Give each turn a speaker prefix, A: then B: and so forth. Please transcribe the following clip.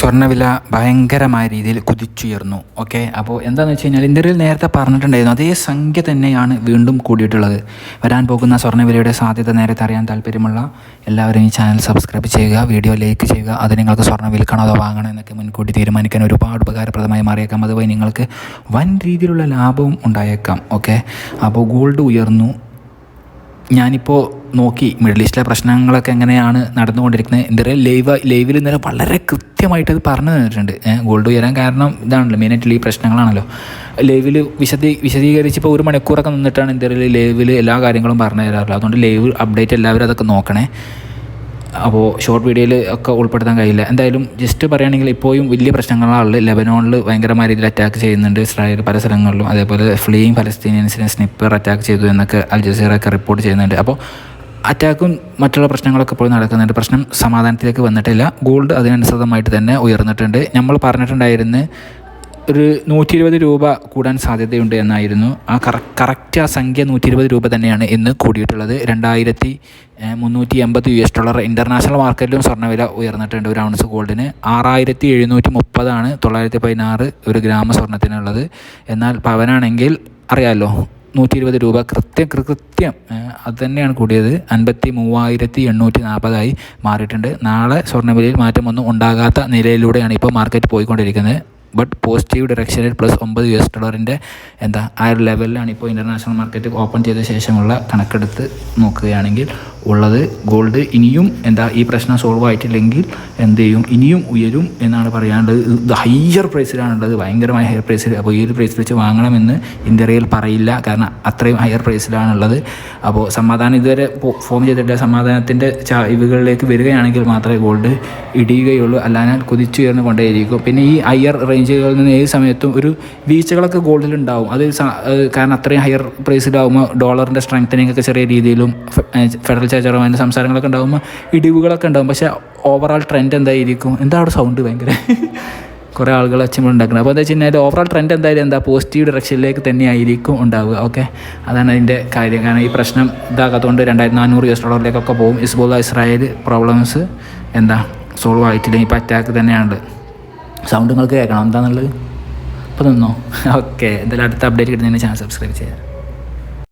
A: സ്വർണവില ഭയങ്കരമായ രീതിയിൽ കുതിച്ചുയർന്നു. ഓക്കെ? അപ്പോൾ എന്താണെന്ന് വെച്ച് കഴിഞ്ഞാൽ ഇന്ത്യയിൽ നേരത്തെ പറഞ്ഞിട്ടുണ്ടായിരുന്നു അതേ സംഖ്യ തന്നെയാണ് വീണ്ടും കൂടിയിട്ടുള്ളത്. വരാൻ പോകുന്ന സ്വർണവിലയുടെ സാധ്യത നേരത്തെ അറിയാൻ താല്പര്യമുള്ള എല്ലാവരും ഈ ചാനൽ സബ്സ്ക്രൈബ് ചെയ്യുക വീഡിയോ ലൈക്ക് ചെയ്യുക. അത് നിങ്ങൾക്ക് സ്വർണം വിൽക്കണോ അതോ വാങ്ങണോ എന്നൊക്കെ മുൻകൂട്ടി തീരുമാനിക്കാൻ ഒരുപാട് ഉപകാരപ്രദമായി മാറിയേക്കാം. അതുവഴി നിങ്ങൾക്ക് വൻ രീതിയിലുള്ള ലാഭവും ഉണ്ടായേക്കാം. ഓക്കെ? അപ്പോൾ ഗോൾഡ് ഉയർന്നു. ഞാനിപ്പോൾ നോക്കി മിഡിൽ ഈസ്റ്റിലെ പ്രശ്നങ്ങളൊക്കെ എങ്ങനെയാണ് നടന്നുകൊണ്ടിരിക്കുന്നത്. ഇന്ത്യയിൽ ലൈവ് ലൈവിൽ ഇന്നലെ വളരെ കൃത്യമായിട്ട് അത് പറഞ്ഞു തന്നിട്ടുണ്ട്. ഗോൾഡ് ഉയരാൻ കാരണം ഇതാണല്ലോ മെയിനായിട്ടുള്ള ഈ പ്രശ്നങ്ങളാണല്ലോ. ലൈവിൽ വിശദീ വിശദീകരിച്ചിപ്പോൾ ഒരു മണിക്കൂറൊക്കെ നിന്നിട്ടാണ് ഇന്ത്യയിൽ ലൈവിൽ എല്ലാ കാര്യങ്ങളും പറഞ്ഞു തരാറുള്ളത്. അതുകൊണ്ട് ലൈവ് അപ്ഡേറ്റ് എല്ലാവരും അതൊക്കെ നോക്കണേ. അപ്പോൾ ഷോർട്ട് വീഡിയോയിൽ ഒക്കെ ഉൾപ്പെടുത്താൻ കഴിയില്ല. എന്തായാലും ജസ്റ്റ് പറയുകയാണെങ്കിൽ ഇപ്പോഴും വലിയ പ്രശ്നങ്ങളാണ് ലെബനോണിൽ ഭയങ്കരമായ രീതിയിൽ അറ്റാക്ക് ചെയ്യുന്നുണ്ട്. ഇസ്രായേൽ പല സ്ഥലങ്ങളിലും. അതേപോലെ ഫ്ലീയിങ് ഫലസ്തീനിയൻസിനെ സ്നിപ്പർ അറ്റാക്ക് ചെയ്തു എന്നൊക്കെ അൽ ജസീറ ഒക്കെ റിപ്പോർട്ട് ചെയ്യുന്നുണ്ട്. അപ്പോൾ അറ്റാക്കും മറ്റുള്ള പ്രശ്നങ്ങളൊക്കെ ഇപ്പോൾ നടക്കുന്നുണ്ട്. പ്രശ്നം സമാധാനത്തിലേക്ക് വന്നിട്ടില്ല. ഗോൾഡ് അതിനനുസൃതമായിട്ട് തന്നെ ഉയർന്നിട്ടുണ്ട്. നമ്മൾ പറഞ്ഞിട്ടുണ്ടായിരുന്നു ഒരു നൂറ്റി ഇരുപത് രൂപ കൂടാൻ സാധ്യതയുണ്ട് എന്നായിരുന്നു. ആ കറ കറക്റ്റ് ആ സംഖ്യ നൂറ്റി ഇരുപത് രൂപ തന്നെയാണ് ഇന്ന് കൂടിയിട്ടുള്ളത്. രണ്ടായിരത്തി മുന്നൂറ്റി എൺപത് യു എസ് ഡോളർ ഇന്റർനാഷണൽ മാർക്കറ്റിലും സ്വർണവില ഉയർന്നിട്ടുണ്ട് ഒരു ഔൺസ് ഗോൾഡിന് ആറായിരത്തി എഴുന്നൂറ്റി മുപ്പതാണ് തൊള്ളായിരത്തി പതിനാറ് ഒരു ഗ്രാമ സ്വർണത്തിനുള്ളത്. എന്നാൽ പവനാണെങ്കിൽ അറിയാമല്ലോ നൂറ്റി ഇരുപത് രൂപ കൃത്യം കൃത്യം അത് തന്നെയാണ് കൂടിയത്. അൻപത്തി മൂവായിരത്തി എണ്ണൂറ്റി നാൽപ്പതായി മാറിയിട്ടുണ്ട്. നാളെ സ്വർണവിലയിൽ മാറ്റമൊന്നും ഉണ്ടാകാത്ത നിലയിലൂടെയാണ് ഇപ്പോൾ മാർക്കറ്റ് പോയിക്കൊണ്ടിരിക്കുന്നത്. ബട്ട് പോസിറ്റീവ് ഡയറക്ഷനിൽ പ്ലസ് ഒമ്പത് യു എസ് ഡോളറിന്റെ എന്താ ആ ഒരു ലെവലിലാണ് ഇപ്പോൾ ഇന്റർനാഷണൽ മാർക്കറ്റ് ഓപ്പൺ ചെയ്ത ശേഷമുള്ള കണക്കെടുത്ത് നോക്കുകയാണെങ്കിൽ ഉള്ളത്. ഗോൾഡ് ഇനിയും എന്താ ഈ പ്രശ്നം സോൾവ് ആയിട്ടില്ലെങ്കിൽ എന്ത് ചെയ്യും? ഇനിയും ഉയരും എന്നാണ് പറയാനുള്ളത്. ഇത് ഹയ്യർ പ്രൈസിലാണുള്ളത് ഭയങ്കരമായ ഹയർ പ്രൈസിൽ അപ്പോൾ ഈ ഒരു പ്രൈസിൽ വെച്ച് വാങ്ങണമെന്ന് ഇന്ത്യയിൽ പറയില്ല. കാരണം അത്രയും ഹയർ പ്രൈസിലാണുള്ളത് അപ്പോൾ സമാധാനം ഇതുവരെ ഫോം ചെയ്തിട്ടില്ല. സമാധാനത്തിന്റെ ഇവകളിലേക്ക് വരികയാണെങ്കിൽ മാത്രമേ ഗോൾഡ് ഇടിയുകയുള്ളൂ. അല്ലാതെ കുതിച്ചുയർന്നു കൊണ്ടേയിരിക്കും. പിന്നെ ഈ ഹയർ റേഞ്ചുകളിൽ നിന്ന് ഏത് സമയത്തും ഒരു വീഴ്ചകളൊക്കെ ഗോൾഡിൽ ഉണ്ടാവും. അത് കാരണം അത്രയും ഹയർ പ്രൈസിലാവുമ്പോൾ ഡോളറിന്റെ സ്ട്രെങ്തനിങ് ഒക്കെ ചെറിയ രീതിയിലും ഫെഡറൽ അതിന്റെ സംസാരങ്ങളൊക്കെ ഉണ്ടാകുമ്പോൾ ഇടിവുകളൊക്കെ ഉണ്ടാകും പക്ഷേ ഓവറോൾ ട്രെൻഡ് എന്തായിരിക്കും? എന്താ അവിടെ സൗണ്ട് ഭയങ്കര? കുറേ ആളുകൾ അച്ചമ്പോൾ ഉണ്ടാക്കുന്നത്. അപ്പോൾ എന്താ വെച്ച് ഓവറോൾ ട്രെൻഡ് എന്തായാലും എന്താ? പോസിറ്റീവ് ഡയറക്ഷനിലേക്ക് തന്നെ ആയിരിക്കും ഉണ്ടാവുക. ഓക്കെ അതാണ് അതിന്റെ കാര്യം. കാരണം ഈ പ്രശ്നം ഇതാകാത്തതുകൊണ്ട് രണ്ടായിരത്തി നാനൂറ് യു എസ് ഡോളറിലേക്കൊക്കെ പോകും. ഇസ്ബോള ഇസ്രായേൽ പ്രോബ്ലംസ് എന്താ? സോൾവ് ആയിട്ടില്ല. ഇപ്പോൾ അറ്റാക്ക് തന്നെയാണ് സൗണ്ട് നിങ്ങൾക്ക് കേൾക്കണം. എന്താണെന്നുള്ളത് അപ്പോൾ നിന്നോ? ഓക്കെ എന്തായാലും അടുത്ത അപ്ഡേറ്റ് കിട്ടുന്നതിന് ചാനൽ സബ്സ്ക്രൈബ് ചെയ്യാം